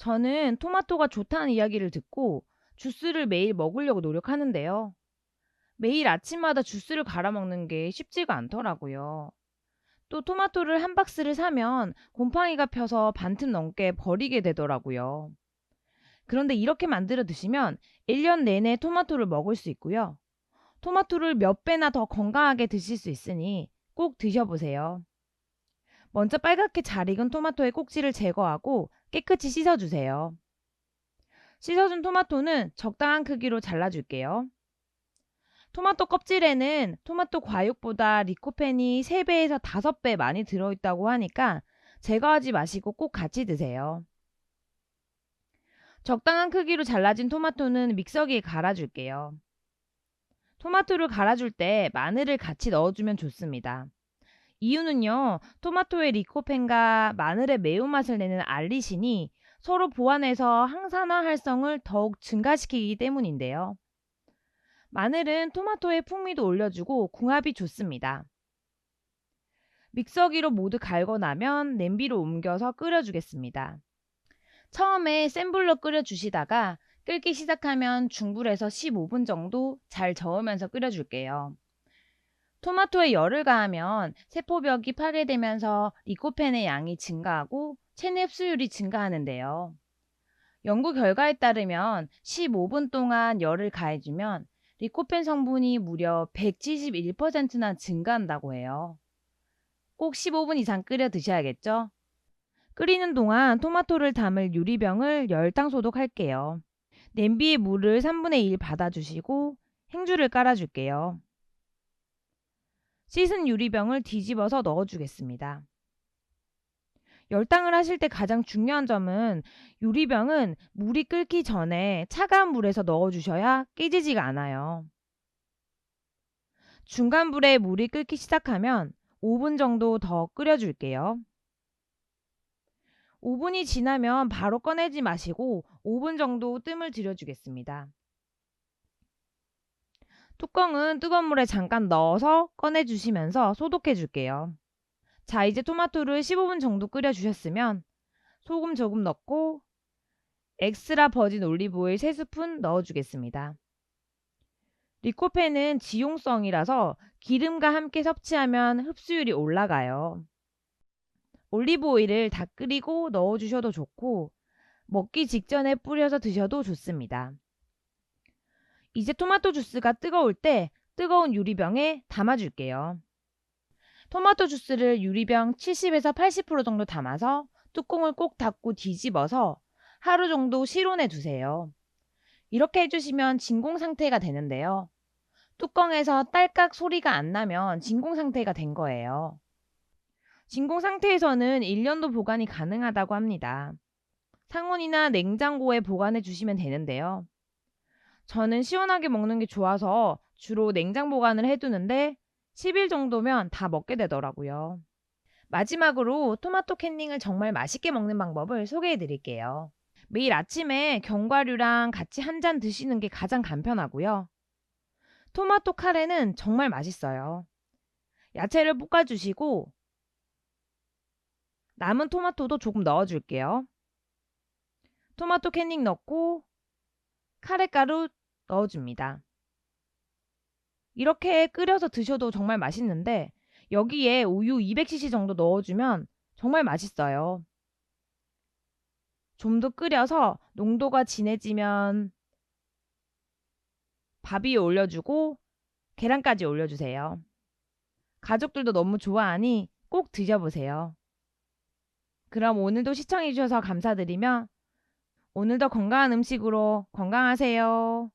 저는 토마토가 좋다는 이야기를 듣고 주스를 매일 먹으려고 노력하는데요. 매일 아침마다 주스를 갈아 먹는 게 쉽지가 않더라고요. 또 토마토를 한 박스를 사면 곰팡이가 펴서 반틈 넘게 버리게 되더라고요. 그런데 이렇게 만들어 드시면 1년 내내 토마토를 먹을 수 있고요. 토마토를 몇 배나 더 건강하게 드실 수 있으니 꼭 드셔보세요. 먼저 빨갛게 잘 익은 토마토의 꼭지를 제거하고 깨끗이 씻어주세요. 씻어준 토마토는 적당한 크기로 잘라줄게요. 토마토 껍질에는 토마토 과육보다 리코펜이 3배에서 5배 많이 들어있다고 하니까 제거하지 마시고 꼭 같이 드세요. 적당한 크기로 잘라진 토마토는 믹서기에 갈아줄게요. 토마토를 갈아줄 때 마늘을 같이 넣어주면 좋습니다. 이유는요, 토마토의 리코펜과 마늘의 매운맛을 내는 알리신이 서로 보완해서 항산화 활성을 더욱 증가시키기 때문인데요. 마늘은 토마토의 풍미도 올려주고 궁합이 좋습니다. 믹서기로 모두 갈고 나면 냄비로 옮겨서 끓여주겠습니다. 처음에 센 불로 끓여주시다가 끓기 시작하면 중불에서 15분 정도 잘 저으면서 끓여줄게요. 토마토에 열을 가하면 세포벽이 파괴되면서 리코펜의 양이 증가하고 체내 흡수율이 증가하는데요. 연구 결과에 따르면 15분 동안 열을 가해주면 리코펜 성분이 무려 171%나 증가한다고 해요. 꼭 15분 이상 끓여 드셔야겠죠? 끓이는 동안 토마토를 담을 유리병을 열탕 소독할게요. 냄비에 물을 3분의 1 받아주시고 행주를 깔아줄게요. 씻은 유리병을 뒤집어서 넣어주겠습니다. 열탕을 하실 때 가장 중요한 점은 유리병은 물이 끓기 전에 차가운 물에서 넣어주셔야 깨지지가 않아요. 중간 불에 물이 끓기 시작하면 5분 정도 더 끓여줄게요. 5분이 지나면 바로 꺼내지 마시고 5분 정도 뜸을 들여주겠습니다. 뚜껑은 뜨거운 물에 잠깐 넣어서 꺼내주시면서 소독해 줄게요. 자, 이제 토마토를 15분 정도 끓여주셨으면 소금 조금 넣고 엑스라 버진 올리브오일 3스푼 넣어주겠습니다. 리코펜은 지용성이라서 기름과 함께 섭취하면 흡수율이 올라가요. 올리브 오일을 다 끓이고 넣어주셔도 좋고 먹기 직전에 뿌려서 드셔도 좋습니다. 이제 토마토 주스가 뜨거울 때 뜨거운 유리병에 담아줄게요. 토마토 주스를 유리병 70에서 80% 정도 담아서 뚜껑을 꼭 닫고 뒤집어서 하루 정도 실온에 두세요. 이렇게 해주시면 진공 상태가 되는데요. 뚜껑에서 딸깍 소리가 안 나면 진공 상태가 된 거예요. 진공 상태에서는 1년도 보관이 가능하다고 합니다. 상온이나 냉장고에 보관해 주시면 되는데요. 저는 시원하게 먹는 게 좋아서 주로 냉장 보관을 해두는데 10일 정도면 다 먹게 되더라고요. 마지막으로 토마토 캔닝을 정말 맛있게 먹는 방법을 소개해 드릴게요. 매일 아침에 견과류랑 같이 한 잔 드시는 게 가장 간편하고요. 토마토 카레는 정말 맛있어요. 야채를 볶아주시고 남은 토마토도 조금 넣어줄게요. 토마토 캔닝 넣고 카레가루 넣어줍니다. 이렇게 끓여서 드셔도 정말 맛있는데 여기에 우유 200cc 정도 넣어주면 정말 맛있어요. 좀 더 끓여서 농도가 진해지면 밥 위에 올려주고 계란까지 올려주세요. 가족들도 너무 좋아하니 꼭 드셔보세요. 그럼 오늘도 시청해주셔서 감사드리며 오늘도 건강한 음식으로 건강하세요.